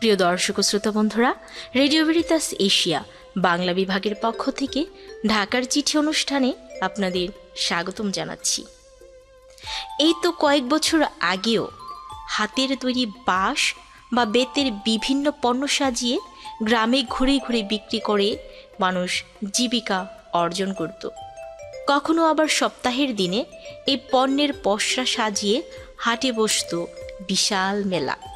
প্রিয় দর্শক শ্রোতা বন্ধুরা, রেডিও ভেরিতাস এশিয়া, বাংলা বিভাগের পক্ষ থেকে ঢাকার চিঠি অনুষ্ঠানে আপনাদের স্বাগতম জানাচ্ছি। এই তো কয়েক বছর আগেও হাতের তৈরি বাঁশ বা বেতের বিভিন্ন পণ্য সাজিয়ে গ্রামে ঘুরে ঘুরে বিক্রি করে মানুষ জীবিকা অর্জন করত। কখনো আবার সপ্তাহের দিনে এই পণ্যের পসরা সাজিয়ে হাটে বসত বিশাল মেলা।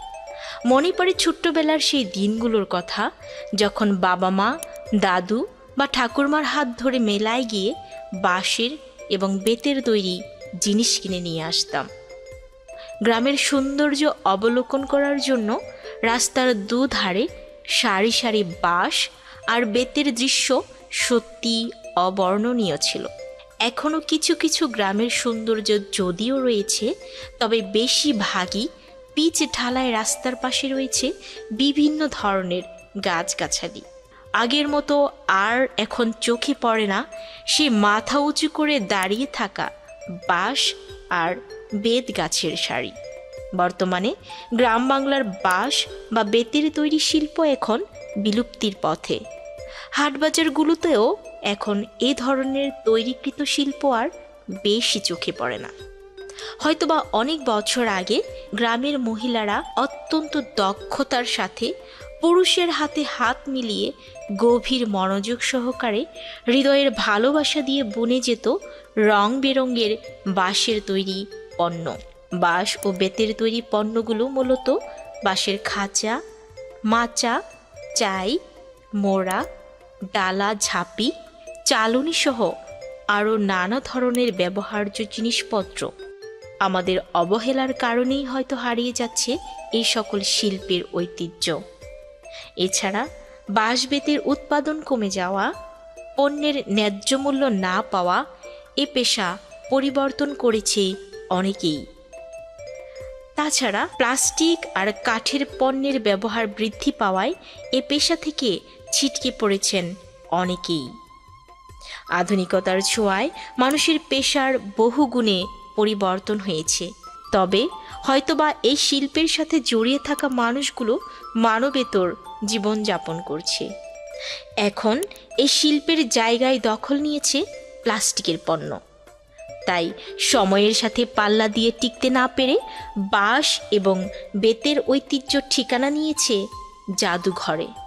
মনে পড়ে ছোট্টবেলার সেই দিনগুলোর কথা, যখন বাবা মা, দাদু বা ঠাকুরমার হাত ধরে মেলায় গিয়ে বাঁশের এবং বেতের তৈরি জিনিস কিনে নিয়ে আসতাম। গ্রামের সৌন্দর্য অবলোকন করার জন্য রাস্তার দুধারে সারি সারি বাঁশ আর বেতের দৃশ্য সত্যি অবর্ণনীয় ছিল। এখনও কিছু কিছু গ্রামের সৌন্দর্য যদিও রয়েছে, তবে বেশিরভাগই পিচ ঢালাই রাস্তার পাশে রয়েছে বিভিন্ন ধরনের গাছগাছালি। আগের মতো আর এখন চোখে পড়ে না, সে মাথা উঁচু করে দাঁড়িয়ে থাকা বাঁশ আর বেত গাছের শাড়ি বর্তমানে গ্রাম বাংলার বাঁশ বা বেতের তৈরি শিল্প এখন বিলুপ্তির পথে। হাটবাজারগুলোতেও এখন এ ধরনের তৈরিকৃত শিল্প আর বেশি চোখে পড়ে না। হয়তোবা অনেক বছর আগে গ্রামের মহিলারা অত্যন্ত দক্ষতার সাথে পুরুষের হাতে হাত মিলিয়ে গভীর মনোযোগ সহকারে হৃদয়ের ভালোবাসা দিয়ে বুনে যেত রং বেরঙের বাঁশের তৈরি পণ্য। বাঁশ ও বেতের তৈরি পণ্যগুলো মূলত বাঁশের খাঁচা, মাচা, চাই, মোড়া, ডালা, ঝাঁপি চালনি সহ আরও নানা ধরনের ব্যবহার্য জিনিসপত্র। আমাদের অবহেলার কারণেই হয়তো হারিয়ে যাচ্ছে এই সকল শিল্পের ঐতিহ্য। এছাড়া বাঁশ বেতের উৎপাদন কমে যাওয়া, পণ্যের ন্যায্য মূল্য না পাওয়া এ পেশা পরিবর্তন করেছে অনেকেই। তাছাড়া প্লাস্টিক আর কাঠের পণ্যের ব্যবহার বৃদ্ধি পাওয়ায় এ পেশা থেকে ছিটকে পড়েছেন অনেকেই। আধুনিকতার ছোঁয়ায় মানুষের পেশার বহু গুণে পরিবর্তন হয়েছে। তবে হয়তোবা এই শিল্পের সাথে জড়িয়ে থাকা মানুষগুলো মানবেতর জীবনযাপন করছে। এখন এই শিল্পের জায়গায় দখল নিয়েছে প্লাস্টিকের পণ্য। তাই সময়ের সাথে পাল্লা দিয়ে টিকতে না পেরে বাঁশ এবং বেতের ঐতিহ্য ঠিকানা নিয়েছে জাদুঘরে।